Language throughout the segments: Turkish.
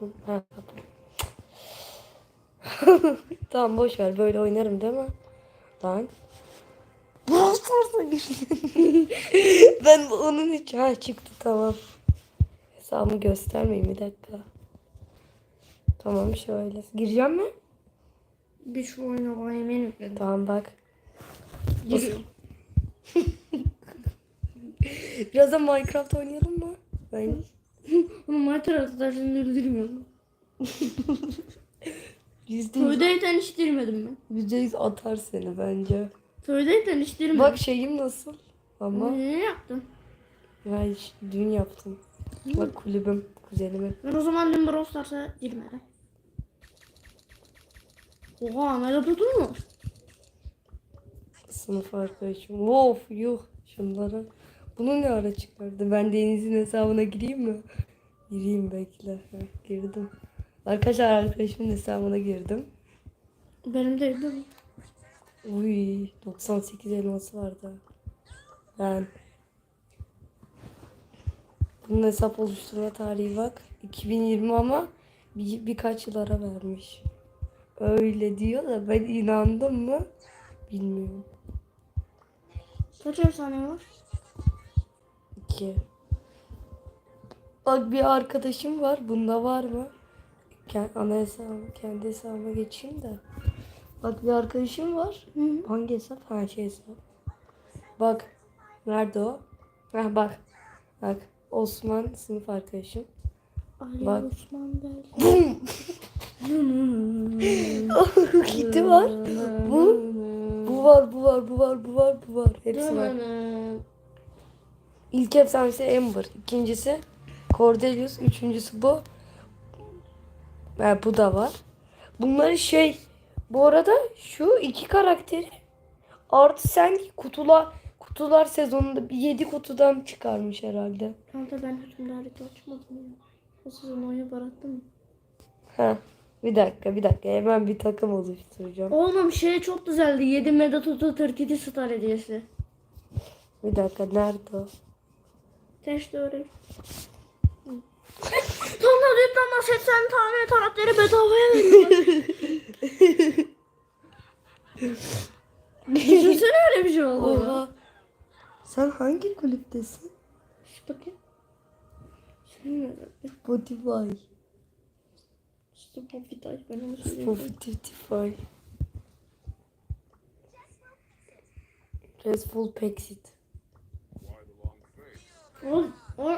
kapattım. Ha kapattım. tamam boş ver böyle oynarım değil mi? Lan. Ben onun için ha çıktı tamam. Hesabımı göstermeyin bir dakika. Tamam şöyle. Gireceğim mi? Bir şu oyuna bana yükledim. Tamam bak. Giriyorum. Biraz da Minecraft oynayalım mı? Ben Ama Minecraft arkadaşlarını öldürmüyorum. yüzde yüz, Köydeyken hiç dirmedim ben. yüzde yüz atar seni bence. Köydeyken hiç dirmedim. Bak şeyim nasıl? Ama Ne yaptın? ben dün yaptım. Bak kulübüm, kuzenimin. Ben o zaman dün Brawl Stars'a girmedim. Oha Megapodur mu? Sınıf arkadaşım. Wow yuh şunlara. Bunu ne ara çıkardı? Ben Deniz'in hesabına gireyim mi? Gireyim bekle. Heh, girdim. Arkadaşlar arkadaşımın hesabına girdim. Benim de mi? Uy 98 elması vardı. Ben bunun hesap oluşturma tarihi bak. 2020 ama bir, birkaç yıl ara vermiş. Öyle diyor da ben inandım mı bilmiyorum. Kaç efsane var? İki. Bak bir arkadaşım var. Bunda var mı? Kendi, ana hesabı, kendi hesabıma geçeyim de. Bak bir arkadaşım var. Hı hı. Hangi hesap? Ha şey hesap. Bak. Nerede o? Ha bak. Bak. Osman sınıf arkadaşım. Ali Bak. Osman Bey. Gitti var. Bu. Bu var, bu var, bu var, bu var, bu var. Hepsi var. İlk efsanesi Amber. ikincisi Cordelius. Üçüncüsü bu. Ha, bu da var. Bunları şey bu arada şu iki karakteri artı sen kutular kutular sezonunda bir 7 kutudan çıkarmış herhalde. Kanka ben harita açmadım ya. O sezon oyunu bıraktım mı? Ha. Bir dakika bir dakika hemen bir takım oluşturacağım. Oğlum şey çok güzeldi. 7 mega tutu 47 star hediyesi. Bir dakika nerede o? Test öyle. Sonra reklamda 80 tane karakteri bedavaya veriyor. Düşünsene öyle bir şey oldu. Oha. Sen hangi kulüptesin? Şu bakayım. Spotify. taş ben onu söyleyeyim. Spotify. Resful Pexit. O, o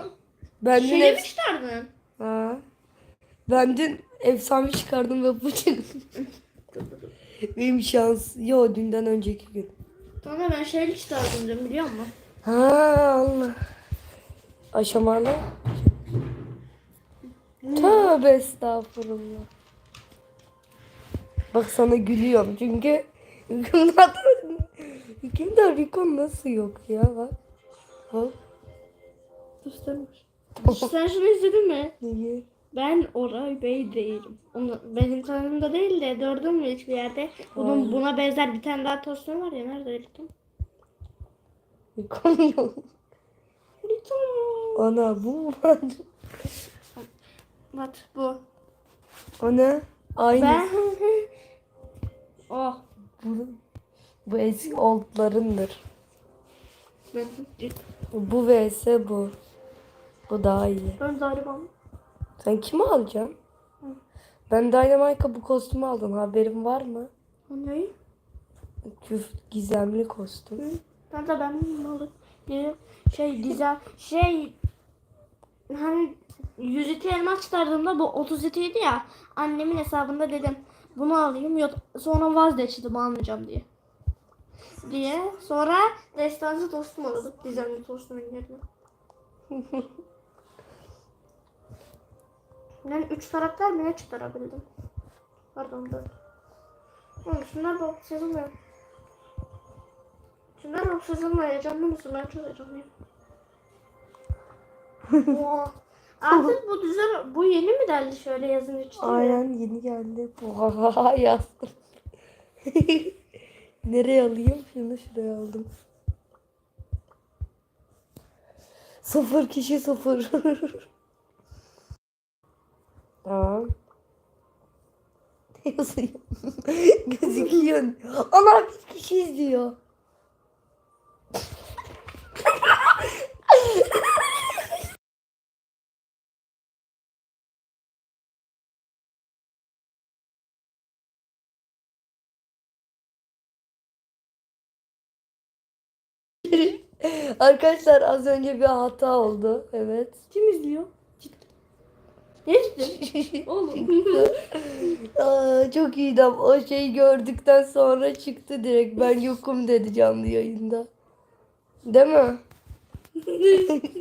Ben dün, şeyi mi çıkardın? ha. ben dün efsane çıkardım ve bu çıktı. Benim şans. Yo dünden önceki gün. Tamam ben şeyli çıkardım dün biliyor musun? Ha Allah. Aşamalı. Tövbe estağfurullah. Bak sana gülüyorum çünkü Kimde Rico nasıl yok ya bak. Bak. Göstermiş. Sen şunu izledin mi? Neyi? Ben Oray Bey değilim. Onu, benim kanalımda değil de gördün mü hiçbir yerde? Bunun Hayır. buna benzer bir tane daha tostum var ya nerede Riton? Yok. Riton. Ana bu mu var? Bak bu. Ana aynı. Ben. oh. Bu, bu eski oldlarındır. Ben, Bu vs bu. Bu daha iyi. ben galiba. Sen kimi alacaksın? Ben Dynamite'a bu kostümü aldım. Haberin var mı? O ne? Küf gizemli kostüm. Hı. Ben de ben. Bir şey güzel şey hani 102 elmas çıkardığımda bu 37 idi ya annemin hesabında dedim bunu alayım yok sonra vazgeçtim almayacağım diye. Diye sonra destansı tostum aldık düzenli tostumun yerine. Yani 3 karakter mi ne çıkarabildim? Pardon 4. Oğlum şunlar da sezonmuyor. Şunlar da sezonmuyor. Heyecanlı mısın? Ben çok heyecanlıyım. Oha. Artık bu düzen, bu yeni mi geldi şöyle yazın içinde? Aynen yeni geldi. Oha yazdım. Nereye alayım? Şunu şuraya aldım. Sıfır kişi sıfır. Ne yazıyor? Gözüküyor. Ana bir kişi izliyor. Arkadaşlar az önce bir hata oldu. Evet. Kim izliyor? Cidden? Oğlum. Aa, çok iyiydi ama o şeyi gördükten sonra çıktı direkt. Ben yokum dedi canlı yayında. Değil mi?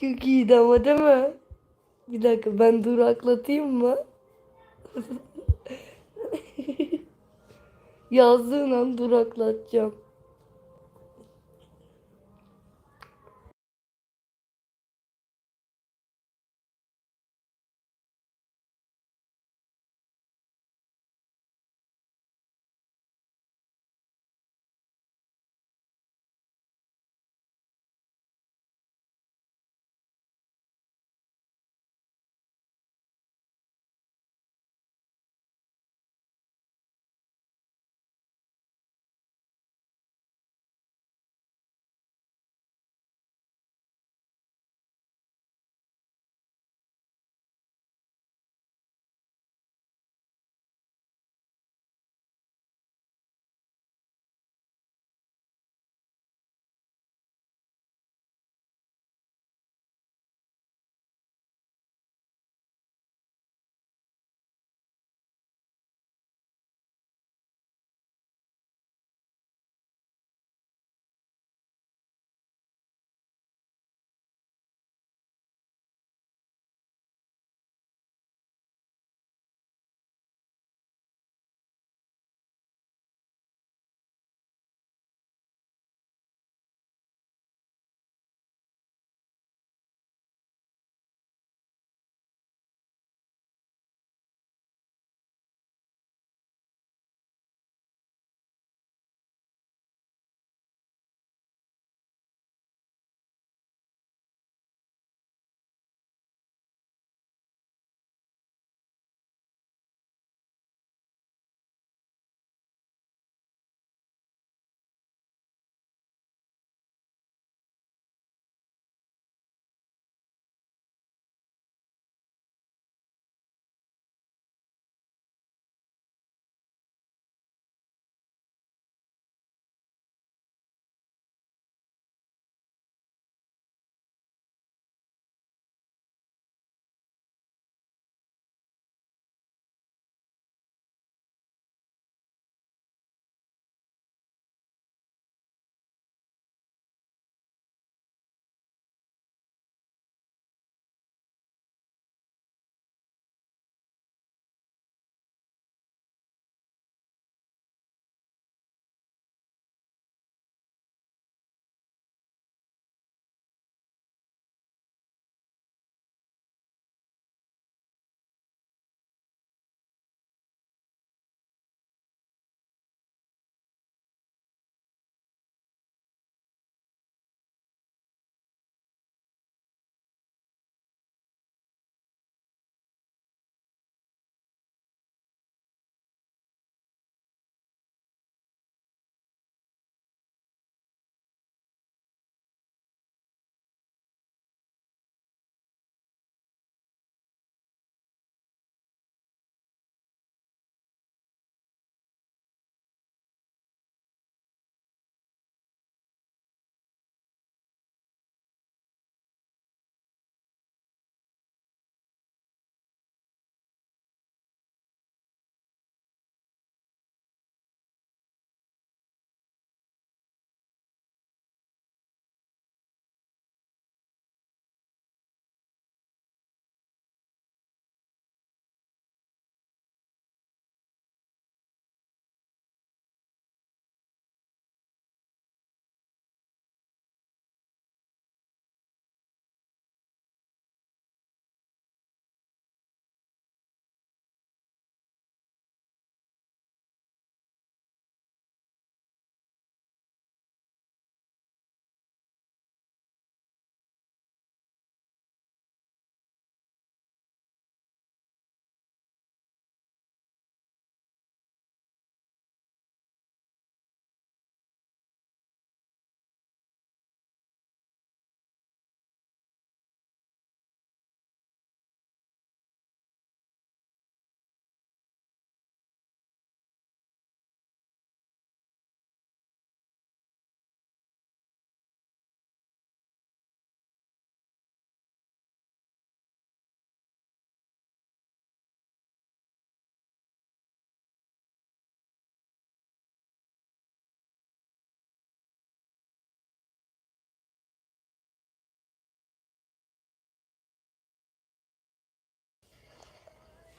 çok iyiydi ama değil mi? Bir dakika ben duraklatayım mı? Yazdığın an duraklatacağım.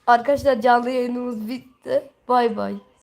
Arkadaşlar canlı yayınımız bitti. Bay bay.